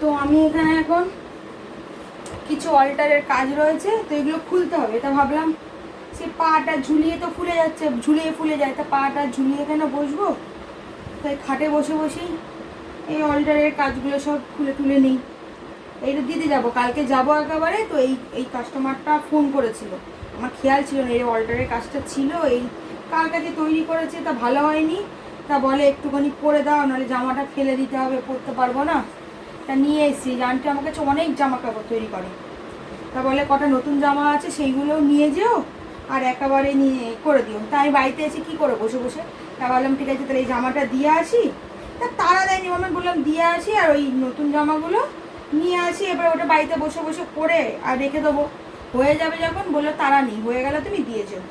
তো আমি এখানে এখন কিছু অল্টারের কাজ রয়েছে, তো এগুলো খুলতে হবে। তা ভাবলাম সে পাটা ঝুলিয়ে তো ফুলে যাচ্ছে, ঝুলিয়ে ফুলে যায়। তা পাটা ঝুলিয়ে কেন বসবো? তাই খাটে বসে বসেই এই অল্টারের কাজগুলো সব খুলে তুলে নিই। এইটা দিতে যাব। কালকে যাব একেবারে, তো এই এই কাস্টমারটা ফোন করেছিল। আমার খেয়াল ছিল না, এই অল্টারের কাজটা ছিল, এই কার কাছে তৈরি করেছে তা ভালো হয়নি। তা বলে একটুখানি করে দাও, নাহলে জামাটা ফেলে দিতে হবে, পরতে পারব না। তা নিয়ে এসেছি আমার কাছে অনেক জামা কাপড় তৈরি করে। তা বলে কটা নতুন জামা আছে সেইগুলো নিয়ে যেও আর একেবারে নিয়ে করে দিও। তা আমি বাড়িতে এসে কী করে বসে বসে? তা বললাম ঠিক আছে, তাহলে এই জামাটা দিয়ে আসি। তা তারা দেয়নি, আমি বললাম, দিয়ে আসি আর ওই নতুন জামাগুলো নিয়ে আসি। এবার ওটা বাড়িতে বসে বসে করে আর রেখে দেবো। হয়ে যাবে যখন, বলল, তারা নেই, হয়ে গেলে তুমি দিয়ে যেও।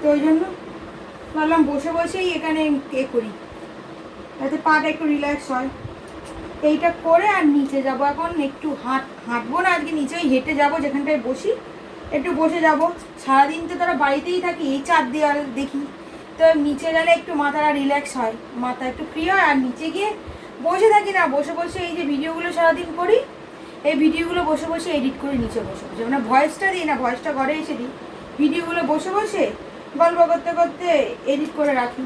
তো ওই জন্য ভাবলাম বসে বসেই এখানে এ করি। যাতে পাটা একটু রিল্যাক্স হয়। এইটা করে আর নিচে যাব। এখন একটু হাঁট হাঁটবো না, আজকে নিচেই হেঁটে যাব, যেখানটায় বসি, একটু বসে যাব। সারাদিন তো তারা বাড়িতেই থাকি, এই চার দেওয়াল দেখি। তো নিচে গেলে একটু মাথাটা রিল্যাক্স হয়, মাথা একটু ফ্রি হয়, আর নিচে গিয়ে বসে থাকি না, বসে বসে এই যে ভিডিওগুলো সারাদিন করি, এই ভিডিওগুলো বসে বসে এডিট করি নিচে বসে বসে। মানে ভয়েসটা দিই না ভয়েসটা ঘরে এসে দিই। ভিডিওগুলো বসে বসে গল্প করতে করতে এডিট করে রাখি।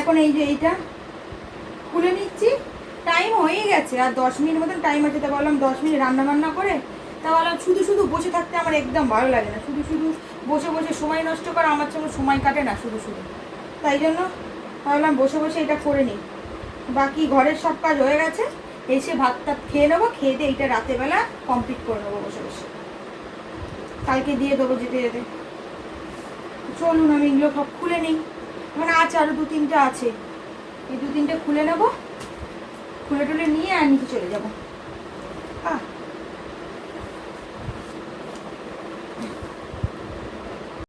এখন এই যে এইটা খুলে নিচ্ছি। টাইম হয়ে গেছে, আর দশ মিনিট মতন টাইম আছে। তা বললাম দশ মিনিট রান্না বান্না করে, তা বললাম শুধু শুধু বসে থাকতে আমার একদম ভালো লাগে না। শুধু শুধু বসে বসে সময় নষ্ট করা আমার জন্য সময় কাটে না শুধু শুধু। তাই জন্য ভাবলাম বসে বসে এটা করে নিই। বাকি ঘরের সব কাজ হয়ে গেছে, এসে ভাত টাত খেয়ে নেব, খেয়ে দিয়ে এইটা রাতেরবেলা কমপ্লিট করে নেব বসে বসে। কালকে দিয়ে দেবো যেতে যেতে। চলুন আমি এগুলো সব খুলে নিই। মানে আছে আরও দু তিনটে আছে। এই দু তিনটে খুলে নেব। খুলে টুলে নিয়ে আর নিচে চলে যাব। আহ।